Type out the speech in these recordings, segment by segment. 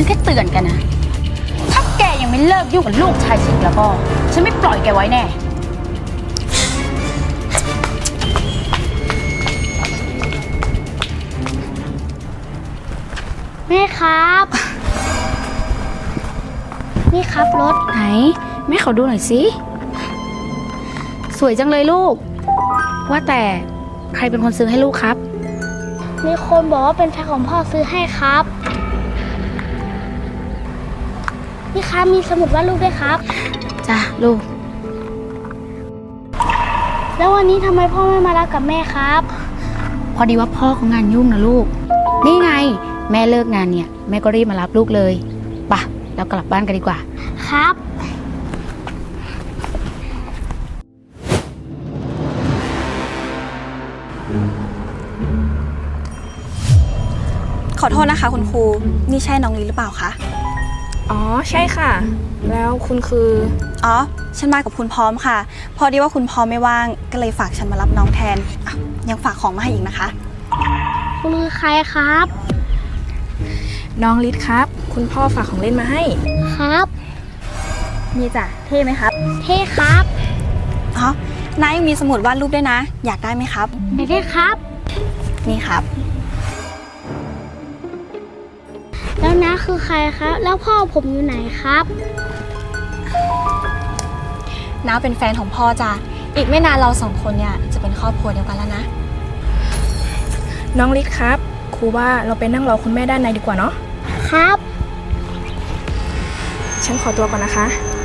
ฉันแค่เตือนกันนะ ถ้าแกยังไม่เลิกยุ่งกับลูกชายฉันอีกแล้วก็ ฉันไม่ปล่อยแกไว้แน่ แม่ครับ นี่ครับรถ ไหน แม่ขอดูหน่อยสิ สวยจังเลยลูก ว่าแต่ใครเป็นคนซื้อให้ลูกครับ มีคนบอกว่าเป็นแฟนของพ่อซื้อให้ครับ นี่ครับมีสมุดวาดรูปด้วยครับ จ้ะลูก แล้ววันนี้ทำไมพ่อไม่มารับกับแม่ครับ พอดีว่าพ่อเขางานยุ่งนะลูก นี่ไง แม่เลิกงานเนี่ย แม่ก็รีบมารับลูกเลยไป่ะเรากลับบ้านกันดีกว่า ครับ ขอโทษนะคะคุณครู นี่ใช่น้องลีหรือเปล่าคะ อ๋อใช่ค่ะ แล้วคุณคือ อ๋อ ฉันมากับคุณพร้อมค่ะ พอดีว่าคุณพร้อมไม่ว่าง ก็เลยฝากฉันมารับน้องแทนอะยังฝากของมาให้อีกนะคะ คุณคือใครครับ น้องลิศครับ คุณพ่อฝากของเล่นมาให้ ครับ นี่จ้ะเท่ไหมครับ เท่ครับอ๋อนายยังมีสมุดวาดรูปด้วยนะ อยากได้ไหมครับไม่ได้ครับ นี่ครับ น้าคือใครครับ แล้วพ่อผมอยู่ไหนครับ น้าเป็นแฟนของพ่อจ้ะ อีกไม่นานเราสองคนเนี่ยจะเป็นครอบครัวเดียวกันแล้วนะ น้องลิศครับ ครูว่าเราไปนั่งรอคุณแม่ด้านในดีกว่าเนาะ ครับ ฉันขอตัวก่อนนะคะค่ะ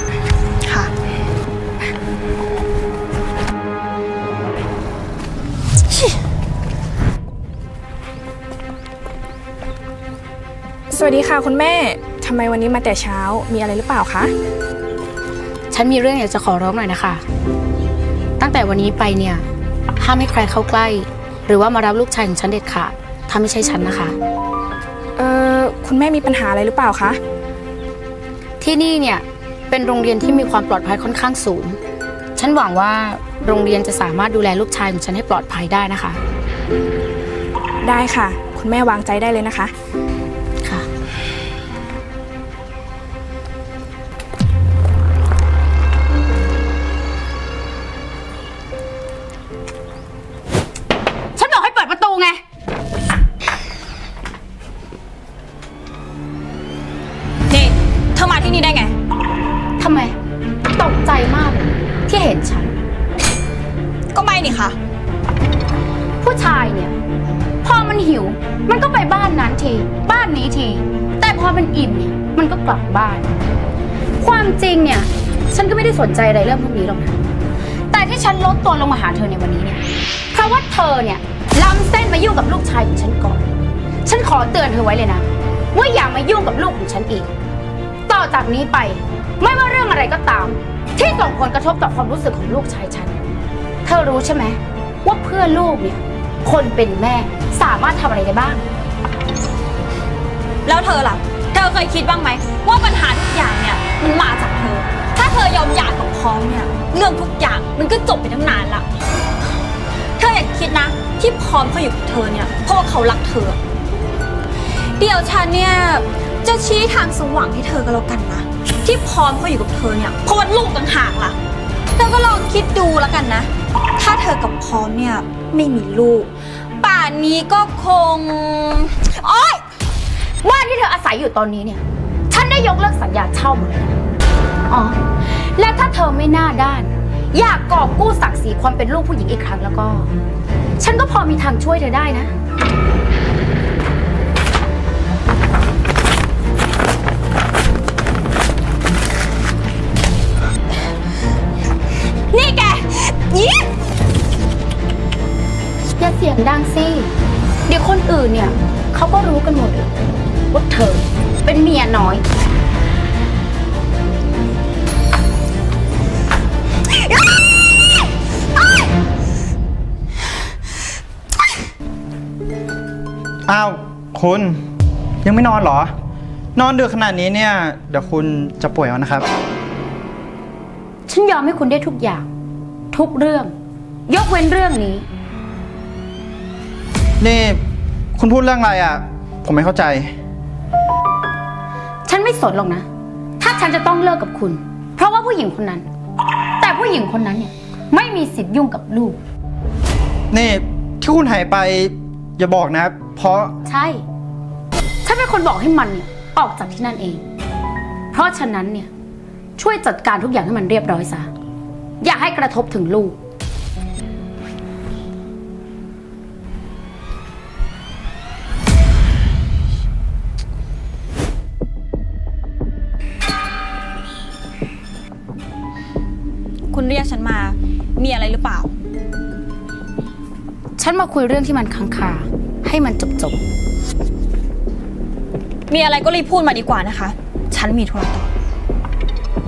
วัสดีค่ะคุณแม่ทำไมวันนี้มาแต่เช้ามีอะไรหรือเปล่าคะฉันมีเรื่องอยากจะขอร้องหน่อยนะคะ ตั้งแต่วันนี้ไปเนี่ยห้ามให้ใครเข้าใกล้ หรือว่ามารับลูกชายของฉันเด็ดขาดถ้าไม่ใช่ฉันนะคะ เอ่อคุณแม่มีปัญหาอะไรหรือเปล่าคะที่นี่เนี่ยเป็นโรงเรียนที่มีความปลอดภัยค่อนข้างสูง ฉันหวังว่าโรงเรียนจะสามารถดูแลลูกชายของฉันให้ปลอดภัยได้นะคะ ได้ค่ะ คุณแม่วางใจได้เลยนะคะค่ะ อมาที่นี่ได้ไง ทำไม ตกใจมากเลยที่เห็นฉัน ก็ไม่นี่ค่ะ ผู้ชายเนี่ย พอมันหิว มันก็ไปบ้านนั้นที บ้านนี้ที แต่พอมันอิ่มเนี่ยมันก็กลับบ้าน ความจริงเนี่ย ฉันก็ไม่ได้สนใจอะไรเรื่องพวกนี้หรอกนะ แต่ที่ฉันลดตัวลงมาหาเธอในวันนี้เนี่ย เพราะว่าเธอเนี่ยล้ำเส้นมายุ่งกับลูกชายของฉันก่อน ฉันขอเตือนเธอไว้เลยนะ ว่าอย่ามายุ่งกับลูกของฉันอีกต่ อจากนี้ไป ไม่ว่าเรื่องอะไรก็ตาม ที่ส่งผลกระทบต่อความรู้สึกของลูกชายฉัน เธอรู้ใช่ไหมว่าเพื่อลูกเนี่ย คนเป็นแม่สามารถทำอะไรได้บ้าง แล้วเธอล่ะ เธอเคยคิดบ้างไหม ว่าปัญหาทุกอย่างเนี่ยมันมาจากเธอ ถ้าเธอยอมหย่ากับพร้อมเนี่ยเรื่องทุกอย่างมันก็จบไปตั้งนานละเธออย่าคิดนะ ที่พร้อมเขาอยู่กับเธอเนี่ยเพราะว่าเขารักเธอ เดี๋ยวฉันเนี่ย จะชี้ทางสว่างให้เธอก็แล้วกันนะ ที่พร้อมเขาอยู่กับเธอเนี่ยเพราะว่าลูกต่างหากล่ะเธอก็ลองคิดดูแล้วกันนะ ถ้าเธอกับพร้อมเนี่ยไม่มีลูก ป่านนี้ก็คงโอ๊ยบ้านที่เธออาศัยอยู่ตอนนี้เนี่ย ฉันได้ยกเลิกสัญญาเช่าหมดแล้วอ๋อ และถ้าเธอไม่น้าด้าน อยากกอบกู้ศักดิ์ศรีความเป็นลูกผู้หญิงอีกครั้งแล้วก็ ฉันก็พอมีทางช่วยเธอได้นะ สียงดังสิ เดี๋ยวคนอื่นเนี่ยเขาก็รู้กันหมดเลยว่าเธอเป็นเมียน้อย อ้าว คุณยังไม่นอนเหรอ นอนดึกขนาดนี้เนี่ย เดี๋ยวคุณจะป่วยเอานะครับ ฉันยอมให้คุณได้ทุกอย่าง ทุกเรื่อง ยกเว้นเรื่องนี้ นี่ คุณพูดเรื่องอะไรอะ ผมไม่เข้าใจไม่สนหรอกนะ ถ้าฉันจะต้องเลิกกับคุณ เพราะว่าผู้หญิงคนนั้น แต่ผู้หญิงคนนั้นเนี่ย ไม่มีสิทธิ์ยุ่งกับลูก นี่ที่คุณหายไป อย่าบอกนะ เพราะใช่ ฉันเป็นคนบอกให้มันเนี่ยออกจากที่นั่นเอง เพราะฉะนั้นเนี่ยช่วยจัดการทุกอย่างให้มันเรียบร้อยซะ อย่าให้กระทบถึงลูก คุณเรียกฉันมา มีอะไรหรือเปล่า ฉันมาคุยเรื่องที่มันค้างคาให้มันจบจบมีอะไรก็รีบพูดมาดีกว่านะคะ ฉันมีธุระต่อ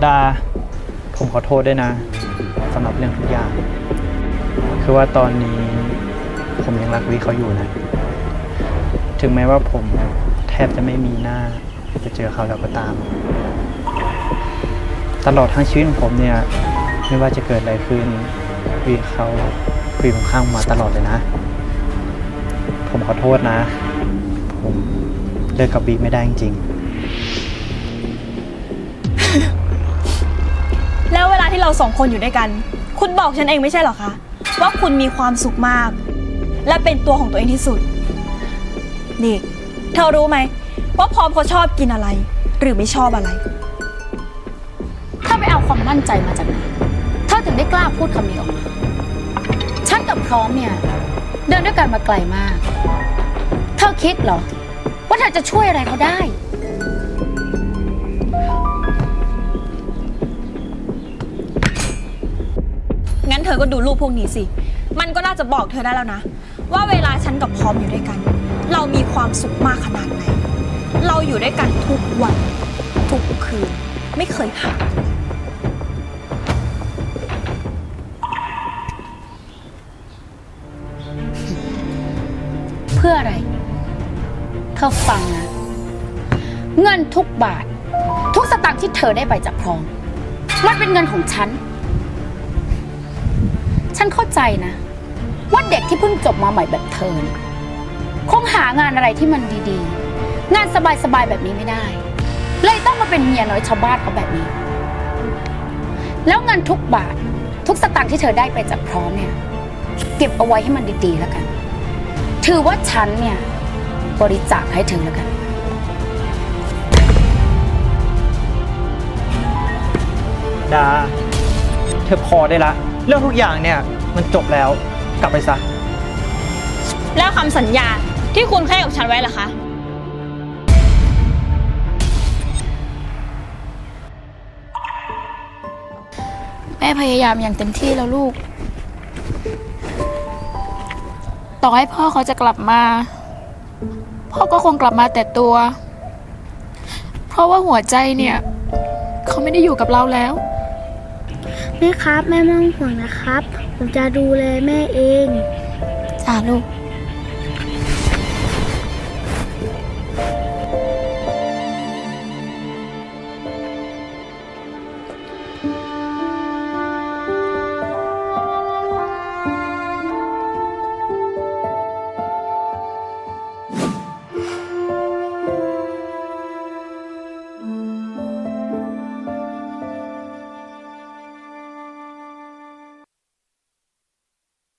ดา ผมขอโทษด้วยนะสำหรับเรื่องทุกอย่าง คือว่าตอนนี้ผมยังรักวิเขาอยู่นะ ถึงแม้ว่าผมแทบจะไม่มีหน้าจะเจอเขาแล้วก็ตาม ตลอดทั้งชีวิตของผมเนี่ย ไม่ว่าจะเกิดอะไรขึ้นวีเขาคุยผมข้างมาตลอดเลยนะ ผมขอโทษนะ ผมเลิกกับบีไม่ได้จริงๆ แล้วเวลาที่เราสองคนอยู่ด้วยกัน คุณบอกฉันเองไม่ใช่เหรอคะ ว่าคุณมีความสุขมาก และเป็นตัวของตัวเองที่สุด นี่ เธอรู้ไหมว่าพร้อมเขาชอบกินอะไร หรือไม่ชอบอะไร ถ้าไปเอาความมั่นใจมาจากไหนเธอถึ งได้กล้าพูดคำนี้ออกมา ฉันกับพร้อมเนี่ย เดินด้วยกันมาไกลมาก เธอคิดเหรอ ว่าเธอจะช่วยอะไรเขาได้ งั้นเธอก็ดูรูปพวกนี้สิ มันก็น่าจะบอกเธอได้แล้วนะ ว่าเวลาฉันกับพร้อมอยู่ด้วยกัน เรามีความสุขมากขนาดไหน เราอยู่ด้วยกันทุกวัน ทุกคืน ไม่เคยห่าง เธอฟังนะ เงินทุกบาท ทุกสตางค์ที่เธอได้ไปจากพร้อมมันเป็นเงินของฉัน ฉันเข้าใจนะ ว่าเด็กที่เพิ่งจบมาใหม่แบบเธอคงหางานอะไรที่มันดีๆ งานสบายๆแบบนี้ไม่ได้ เลยต้องมาเป็นเมียน้อยชาวบ้านเขาแบบนี้ แล้วเงินทุกบาท ทุกสตางค์ที่เธอได้ไปจากพร้อมเนี่ย เก็บเอาไว้ให้มันดีๆแล้วกัน ถือว่าฉันเนี่ย บริจาคให้เธอแล้วกัน ดา เธอพอได้ละ เรื่องทุกอย่างเนี่ยมันจบแล้วกลับไปซะ แล้วคำสัญญาที่คุณให้กับฉันไว้ล่ะคะ แม่พยายามอย่างเต็มที่แล้วลูก ต่อให้พ่อเขาจะกลับมา พ่อก็คงกลับมาแต่ตัว เพราะว่าหัวใจเนี่ย เขาไม่ได้อยู่กับเราแล้ว แม่ครับ แม่ไม่ต้องห่วงนะครับ ผมจะดูแลแม่เองจ้าลูก